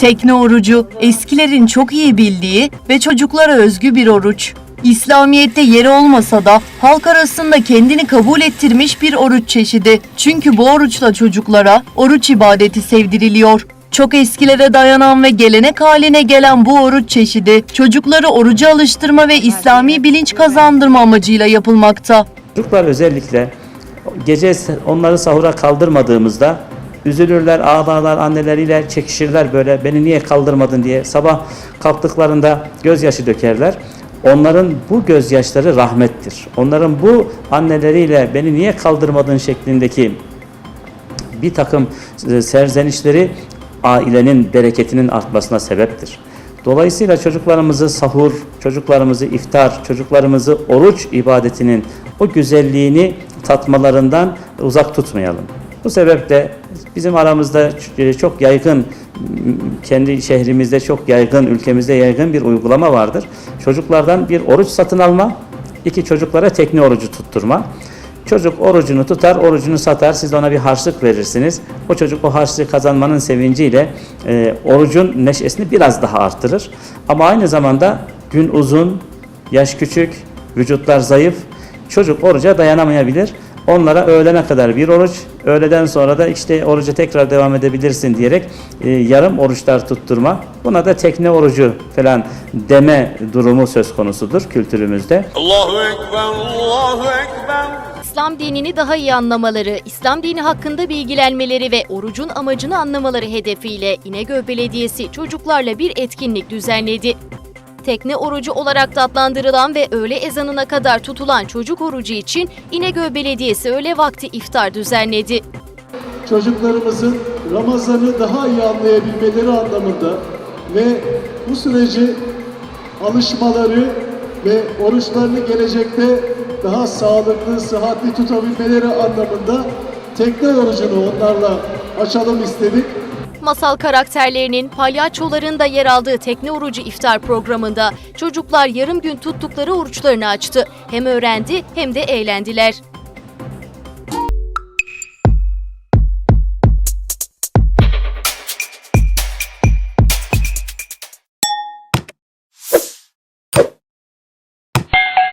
Tekne orucu, eskilerin çok iyi bildiği ve çocuklara özgü bir oruç. İslamiyet'te yeri olmasa da halk arasında kendini kabul ettirmiş bir oruç çeşidi. Çünkü bu oruçla çocuklara oruç ibadeti sevdiriliyor. Çok eskilere dayanan ve gelenek haline gelen bu oruç çeşidi çocukları oruca alıştırma ve İslami bilinç kazandırma amacıyla yapılmakta. Çocuklar özellikle gece onları sahura kaldırmadığımızda üzülürler, ağlarlar, anneleriyle çekişirler böyle beni niye kaldırmadın diye. Sabah kalktıklarında gözyaşı dökerler. Onların bu gözyaşları rahmettir. Onların bu anneleriyle beni niye kaldırmadın şeklindeki bir takım e, serzenişleri ailenin bereketinin artmasına sebeptir. Dolayısıyla çocuklarımızı sahur, çocuklarımızı iftar, çocuklarımızı oruç ibadetinin o güzelliğini tatmalarından uzak tutmayalım. Bu sebeple bizim aramızda çok yaygın, kendi şehrimizde çok yaygın, ülkemizde yaygın bir uygulama vardır. Çocuklardan bir oruç satın alma, iki çocuklara tekne orucu tutturma. Çocuk orucunu tutar, orucunu satar, siz ona bir harçlık verirsiniz. O çocuk o harçlığı kazanmanın sevinciyle e, orucun neşesini biraz daha arttırır. Ama aynı zamanda gün uzun, yaş küçük, vücutlar zayıf, çocuk oruca dayanamayabilir. Onlara öğlene kadar bir oruç, öğleden sonra da işte oruca tekrar devam edebilirsin diyerek e, yarım oruçlar tutturma. Buna da tekne orucu falan deme durumu söz konusudur kültürümüzde. Allahu Ekber, Allahu Ekber. İslam dinini daha iyi anlamaları, İslam dini hakkında bilgilenmeleri ve orucun amacını anlamaları hedefiyle İnegöl Belediyesi çocuklarla bir etkinlik düzenledi. Tekne orucu olarak da adlandırılan ve öğle ezanına kadar tutulan çocuk orucu için İnegöl Belediyesi öğle vakti iftar düzenledi. çocuklarımızın Ramazan'ı daha iyi anlayabilmeleri anlamında ve bu süreci alışmaları ve oruçlarını gelecekte daha sağlıklı, sıhhatli tutabilmeleri anlamında tekne orucunu onlarla açalım istedik. Masal karakterlerinin palyaçoların da yer aldığı tekne orucu iftar programında çocuklar yarım gün tuttukları oruçlarını açtı. Hem öğrendi hem de eğlendiler.